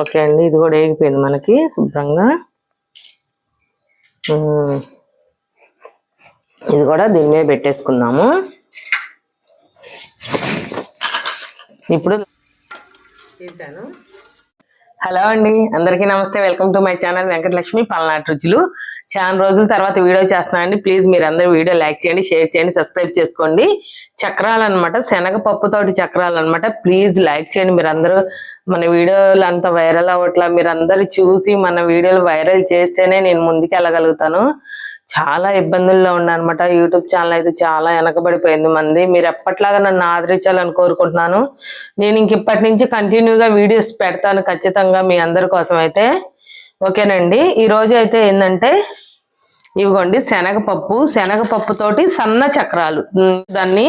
Okay అండి ఇది కూడా వేగిపోయింది మనకి శుభ్రంగా. ఇది కూడా దీని మీద పెట్టేసుకుందాము. ఇప్పుడు చేశాను. హలో అండి. అందరికీ నమస్తే. Welcome to my channel Venkatalakshmi పల్నాటి రుచులు. చాలా రోజుల తర్వాత వీడియో చేస్తున్నాను అండి ప్లీజ్ మీరు అందరూ వీడియో లైక్ చేయండి షేర్ చేయండి సబ్స్క్రైబ్ చేసుకోండి. చక్రాలు అనమాట శనగపప్పుతోటి చక్రాలు అనమాట ప్లీజ్ లైక్ చేయండి. మీరు అందరూ మన వీడియోలు అంత వైరల్ అవ్వట్లా. మీరు అందరూ చూసి మన వీడియోలు వైరల్ చేస్తేనే నేను ముందుకు వెళ్ళగలుగుతాను చాలా ఇబ్బందుల్లో ఉన్నానమాట యూట్యూబ్ ఛానల్ అయితే చాలా వెనకబడిపోయింది మంది. మీరు ఎప్పట్లాగా నన్ను ఆదరించాలని కోరుకుంటున్నాను. నేను ఇంక ఇప్పటి నుంచి కంటిన్యూగా వీడియోస్ పెడతాను ఖచ్చితంగా మీ అందరి కోసం అయితే. ఓకేనండి. ఈరోజు అయితే ఏంటంటే ఇవిగోండి శనగపప్పు. శనగపప్పు తోటి సన్న చక్రాలు. దాన్ని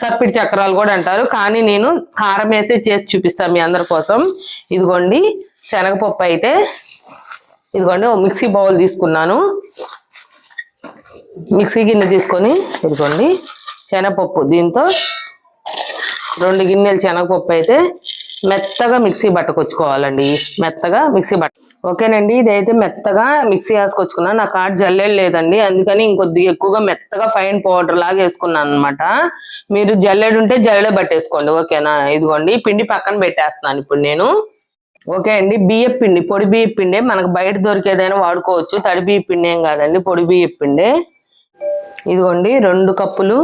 సప్పిడి చక్రాలు కూడా అంటారు. కానీ నేను కారం వేసి చేసి చూపిస్తాను మీ అందరి కోసం. ఇదిగోండి శనగపప్పు అయితే ఇదిగోండి ఓ మిక్సీ బౌల్ తీసుకున్నాను. మిక్సీ గిన్నె తీసుకొని ఇదిగోండి శనగపప్పు దీంతో రెండు గిన్నెలు శనగపప్పు అయితే మెత్తగా మిక్సీ పట్టుకొచ్చుకోవాలండి. మెత్తగా మిక్సీ బట్ట ఓకేనండి ఇదైతే మెత్తగా మిక్సీ వేసుకొచ్చుకున్నా నా కాడ జల్లేడు లేదండి. అందుకని ఇంకొద్ది ఎక్కువగా మెత్తగా ఫైన్ పౌడర్ లాగా వేసుకున్నాను అనమాట మీరు జల్లెడు ఉంటే జల్లెడ పట్టేసుకోండి. ఓకేనా? ఇదిగోండి పిండి పక్కన పెట్టేస్తున్నాను ఇప్పుడు నేను. ఓకే అండి. బియ్య పిండి పొడి బియ్య పిండి మనకు బయట దొరికేదైనా వాడుకోవచ్చు. తడి బియ్య పిండి ఏం కాదండి పొడి బియ్య పిండి. ఇదిగోండి రెండు కప్పులు.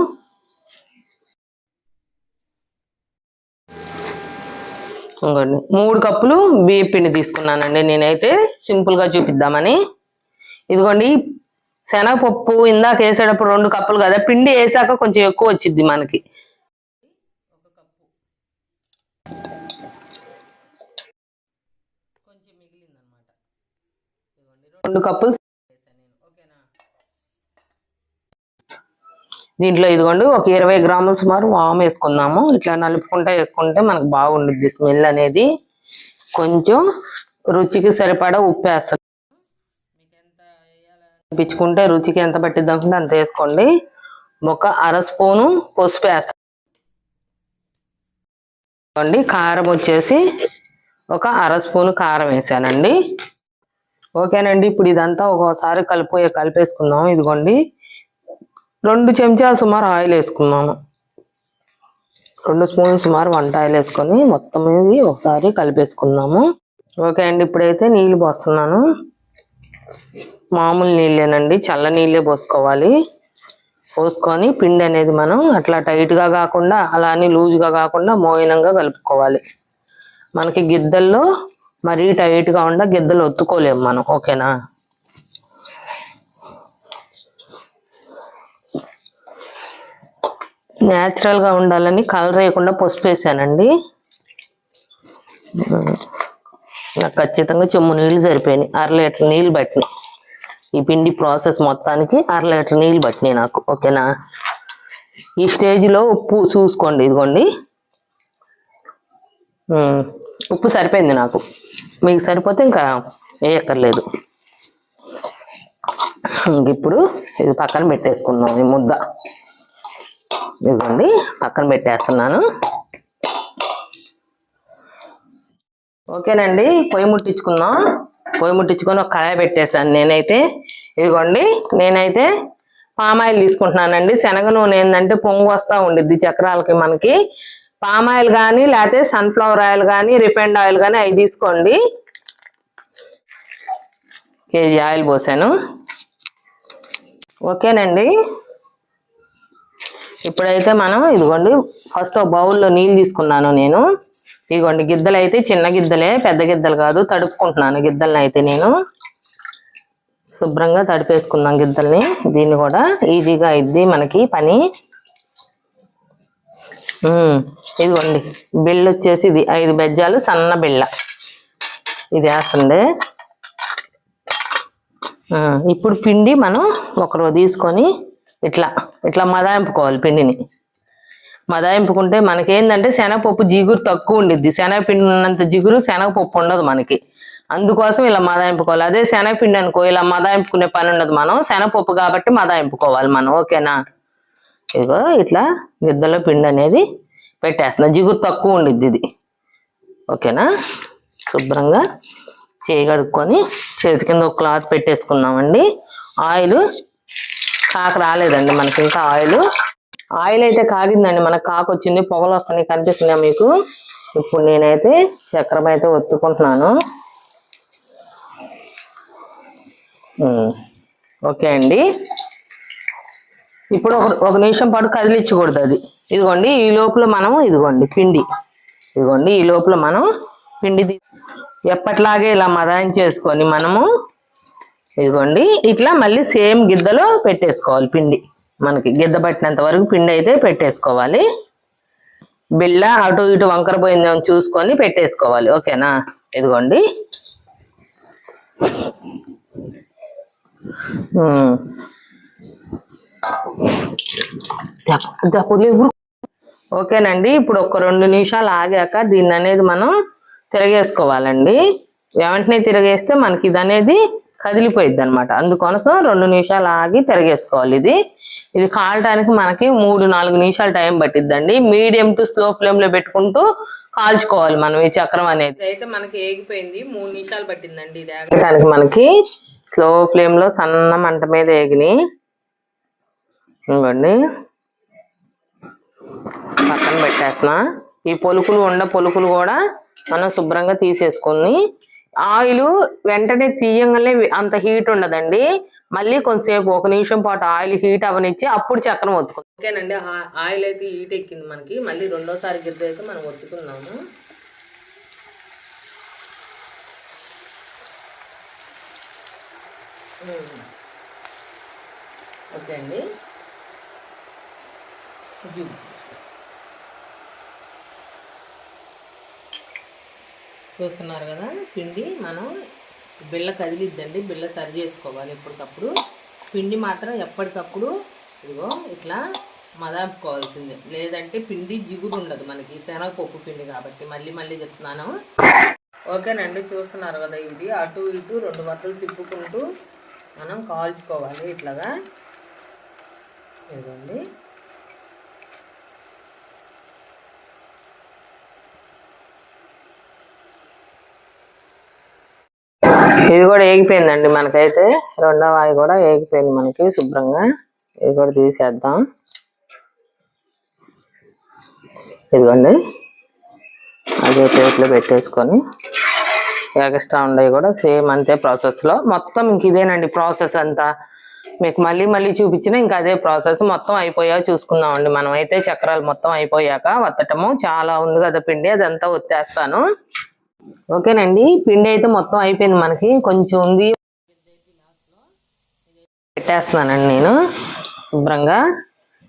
ఇంకోండి మూడు కప్పులు బియ్య పిండి తీసుకున్నానండి నేనైతే. సింపుల్గా చూపిద్దామని. ఇదిగోండి శనగపప్పు ఇందాక వేసేటప్పుడు రెండు కప్పులు కదా పిండి వేసాక కొంచెం ఎక్కువ వచ్చింది మనకి. రెండు కప్పులు దీంట్లో ఇదిగోండి ఒక ఇరవై గ్రాములు సుమారు వామ్ వేసుకుందాము. ఇట్లా నలుపుకుంటా వేసుకుంటే మనకు బాగుండుద్ది స్మెల్ అనేది. కొంచెం రుచికి సరిపడా ఉప్పు వేస్తాం పిచ్చుకుంటే రుచికి ఎంత పట్టిద్ది అనుకుంటే అంత వేసుకోండి. ఒక అర స్పూను పసుపు వేస్తాం కారం వచ్చేసి ఒక అర స్పూను కారం వేసానండి. ఓకేనండి ఇప్పుడు ఇదంతా ఒక్కోసారి కలిపి కలిపేసుకుందాం. ఇదిగోండి. రెండు చెంచాలు సుమారు ఆయిల్ వేసుకున్నాను. రెండు స్పూన్లు సుమారు వంట ఆయిల్ వేసుకొని మొత్తం ఇది ఒకసారి కలిపేసుకుందాము. ఓకే అండి ఇప్పుడైతే నీళ్ళు పోస్తున్నాను. మామూలు నీళ్ళేనండి చల్ల నీళ్ళే పోసుకోవాలి. పోసుకొని పిండి అనేది మనం అట్లా టైట్గా కాకుండా అలా అని లూజ్గా కాకుండా మోయినంగా కలుపుకోవాలి. మనకి గిద్దల్లో మరీ టైట్గా ఉండ గిద్దలు ఒత్తుకోలేము మనం ఓకేనా? న్యాచురల్గా ఉండాలని కలర్ వేయకుండా పసుపు వేసానండి. నాకు ఖచ్చితంగా చెమ్ము నీళ్ళు సరిపోయినాయి. అర లీటర్ నీళ్ళు పట్టినాయి. ఈ పిండి ప్రాసెస్ మొత్తానికి అర లీటర్ నీళ్ళు పట్టినాయి నాకు ఓకేనా? ఈ స్టేజ్లో ఉప్పు చూసుకోండి ఇదిగోండి. ఉప్పు సరిపోయింది నాకు. మీకు సరిపోతే ఇంకా వేయక్కర్లేదు. ఇప్పుడు ఇది పక్కన పెట్టేసుకుందాం ఈ ముద్ద. ఇదిగోండి పక్కన పెట్టేస్తున్నాను. ఓకేనండి పొయ్యి ముట్టించుకుందాం. పొయ్యి ముట్టించుకొని ఒక కళాయి పెట్టేశాను నేనైతే. ఇదిగోండి నేనైతే పామాయిల్ తీసుకుంటున్నానండి. శనగ నూనె ఏంటంటే పొంగు వస్తూ ఉండిద్ది చక్రాలకి మనకి. పామ్ ఆయిల్ కానీ లేకపోతే సన్ఫ్లవర్ ఆయిల్ కానీ రిఫైండ్ ఆయిల్ కానీ అవి తీసుకోండి. కేజీ ఆయిల్ పోసాను. ఓకేనండి. ఇప్పుడైతే మనం ఇదిగోండి ఫస్ట్ ఒక బౌల్లో నీళ్ళు తీసుకున్నాను నేను. ఇదిగోండి గిద్దలు అయితే చిన్న గిద్దలే పెద్ద గిద్దలు కాదు తడుపుకుంటున్నాను గిద్దలని అయితే నేను. శుభ్రంగా తడిపేసుకుందాం గిద్దల్ని. దీన్ని కూడా ఈజీగా అయింది మనకి పని. ఇదిగోండి. బిళ్ళ వచ్చేసి ఇది ఐదు బెజ్జాలు సన్న బిళ్ళ. ఇది వేస్తుంది. ఇప్పుడు పిండి మనం ఒకరు తీసుకొని ఇట్లా ఇట్లా మదాయింపుకోవాలి పిండిని. మదాయింపుకుంటే మనకేందంటే శనగపప్పు జిగురు తక్కువ ఉండిద్ది. శనగపిండి ఉన్నంత జిగురు శనగపప్పు ఉండదు మనకి. అందుకోసం ఇలా మదాయింపుకోవాలి. అదే శనగపిండి అనుకో ఇలా మదాయింపుకునే పని ఉండదు మనం. శనగపప్పు కాబట్టి మదాయింపుకోవాలి మనం. ఓకేనా? ఇదిగో ఇట్లా గిద్దలో పిండి అనేది పెట్టేస్తున్నా. జిగురు తక్కువ ఉండిద్ది ఇది. ఓకేనా? శుభ్రంగా చేయి కడుక్కొని చేతి కింద ఒక క్లాత్ పెట్టేసుకున్నామండి ఆయిల్ కాక రాలేదండి మనకి. ఇంకా ఆయిల్ ఆయిల్ అయితే కాగిందండి. మనకు కాకు వచ్చింది. పొగలు వస్తున్నాయి. కనిపిస్తున్నాయి మీకు? ఇప్పుడు నేనైతే చక్రం అయితే ఒత్తుకుంటున్నాను. ఓకే అండి. ఇప్పుడు ఒక ఒక నిమిషం పాటు కదిలించకూడదు అది. ఇదిగోండి ఈ లోపల మనం ఇదిగోండి పిండి. ఇదిగోండి ఈ లోపల మనం పిండి ఎప్పట్లాగే ఇలా మదాయం చేసుకొని మనము ఇదిగోండి ఇట్లా మళ్ళీ సేమ్ గిద్దలో పెట్టేసుకోవాలి పిండి. మనకి గిద్ద పట్టినంత వరకు పిండి అయితే పెట్టేసుకోవాలి. బిళ్ళ అటు ఇటు వంకర పోయిందేమో చూసుకొని పెట్టేసుకోవాలి. ఓకేనా? ఇదిగోండి. ఓకేనండి ఇప్పుడు ఒక రెండు నిమిషాలు ఆగాక దీన్ని అనేది మనం తిరగేసుకోవాలండి. వెంటనే తిరగేస్తే మనకి ఇది అనేది కదిలిపోయిద్ది అనమాట అందుకోసం రెండు నిమిషాలు ఆగి తిరగేసుకోవాలి ఇది. ఇది కాలటానికి మనకి మూడు నాలుగు నిమిషాలు టైం పట్టిద్దండి. మీడియం టు స్లో ఫ్లేమ్లో పెట్టుకుంటూ కాల్చుకోవాలి మనం ఈ చక్రం అనేది. అయితే మనకి ఏగిపోయింది. మూడు నిమిషాలు పట్టిందండి ఇది మనకి స్లో ఫ్లేమ్లో సన్న మంట మీద ఏగిని ఇవ్వండి పక్కన పెట్టేస్తున్నా. ఈ పొలుకులు ఉండ పొలుకులు కూడా మనం శుభ్రంగా తీసేసుకొని ఆయిల్ వెంటనే తీయంగానే అంత హీట్ ఉండదండి. మళ్ళీ కొంతసేపు ఒక నిమిషం పాటు ఆయిల్ హీట్ అవనిచ్చి అప్పుడు చక్రం ఒత్తుకుందాం. ఓకేనండి ఆయిల్ అయితే హీట్ ఎక్కింది మనకి. మళ్ళీ రెండోసారి గిద్ద అయితే మనం ఒత్తుకుందాము. ఓకే అండి. చూస్తున్నారు కదా పిండి మనం బిళ్ళ కదిలిద్దండి బిళ్ళ సరి చేసుకోవాలి ఎప్పటికప్పుడు. పిండి మాత్రం ఎప్పటికప్పుడు ఇదిగో ఇట్లా మదాపుకోవాల్సిందే. లేదంటే పిండి జిగురు ఉండదు మనకి శనగపప్పు పిండి కాబట్టి. మళ్ళీ మళ్ళీ చెప్తున్నాను. ఓకేనండి చూస్తున్నారు కదా ఇది. అటు ఇటు రెండు వరుసలు తిప్పుకుంటూ మనం కాల్చుకోవాలి ఇట్లాగా. ఇదిగోండి. ఇది కూడా ఏగిపోయిందండి మనకైతే. రెండో వాయి కూడా ఏగిపోయింది మనకి శుభ్రంగా. ఇది కూడా తీసేద్దాం. ఇదిగోండి. అదే ప్లేట్లో పెట్టేసుకొని ఎక్స్ట్రా ఉండేవి కూడా సేమ్ అంతే ప్రాసెస్లో మొత్తం ఇంక ఇదేనండి ప్రాసెస్ అంతా. మీకు మళ్ళీ మళ్ళీ చూపించిన ఇంకా అదే ప్రాసెస్ మొత్తం అయిపోయాక చూసుకుందామండి. మనం అయితే చక్రాలు మొత్తం అయిపోయాక వత్తటము. చాలా ఉంది కదా పిండి అదంతా వచ్చేస్తాను ఓకేనండి పిండి అయితే మొత్తం అయిపోయింది మనకి. కొంచెం ఉంది. పెట్టేస్తున్నానండి నేను శుభ్రంగా.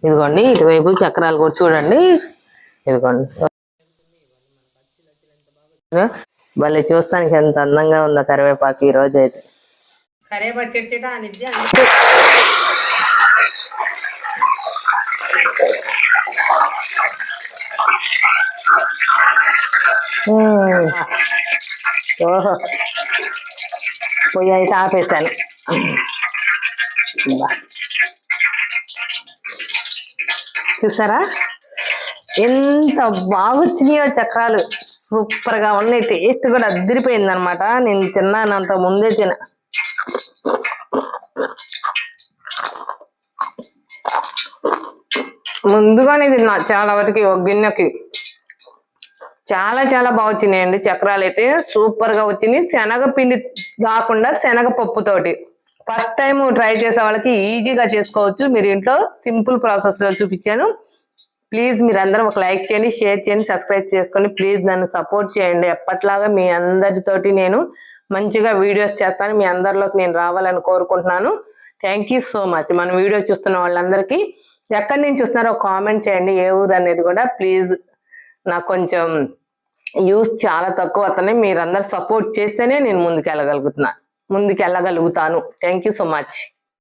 ఇదిగోండి ఇటువైపు చక్రాలు కూడా చూడండి. ఇదిగోండి. భలే చూస్తానికి ఎంత అందంగా ఉందో కరివేపాకు ఈ రోజు అయితే. కరివేపాకు చెట్టు అనిద్ది ఓహో పొయ్యి అయితే ఆపేసాను చూసారా? ఎంత బాగా వచ్చినాయో చక్రాలు. సూపర్గా ఉన్నాయి. టేస్ట్ కూడా అద్దరిపోయింది అనమాట నేను తిన్నాను అంత ముందే తిన. ముందుగానే తిన్నా చాలా వరకు ఒక గిన్నెకి చాలా చాలా బాగా వచ్చినాయండి. చక్రాలు అయితే సూపర్గా వచ్చినాయి. శనగపిండి కాకుండా శనగపప్పుతోటి ఫస్ట్ టైం ట్రై చేసే వాళ్ళకి ఈజీగా చేసుకోవచ్చు. మీరు ఇంట్లో సింపుల్ ప్రాసెస్లో చూపించాను. ప్లీజ్ మీరు ఒక లైక్ చేయండి షేర్ చేయండి సబ్స్క్రైబ్ చేసుకొని ప్లీజ్ నన్ను సపోర్ట్ చేయండి. ఎప్పట్లాగా మీ అందరితోటి నేను మంచిగా వీడియోస్ చేస్తాను. మీ అందరిలోకి నేను రావాలని కోరుకుంటున్నాను. థ్యాంక్ యూ సో మచ్ మన వీడియో చూస్తున్న వాళ్ళందరికీ ఎక్కడి నుంచి చూస్తున్నారో కామెంట్ చేయండి. ఏ ఊరు అనేది కూడా ప్లీజ్ నాకు కొంచెం యూస్ చాలా తక్కువ అవుతున్నాయి. మీరందరూ సపోర్ట్ చేస్తేనే నేను ముందుకు వెళ్ళగలుగుతున్నాను ముందుకు వెళ్ళగలుగుతాను థ్యాంక్ యూ సో మచ్.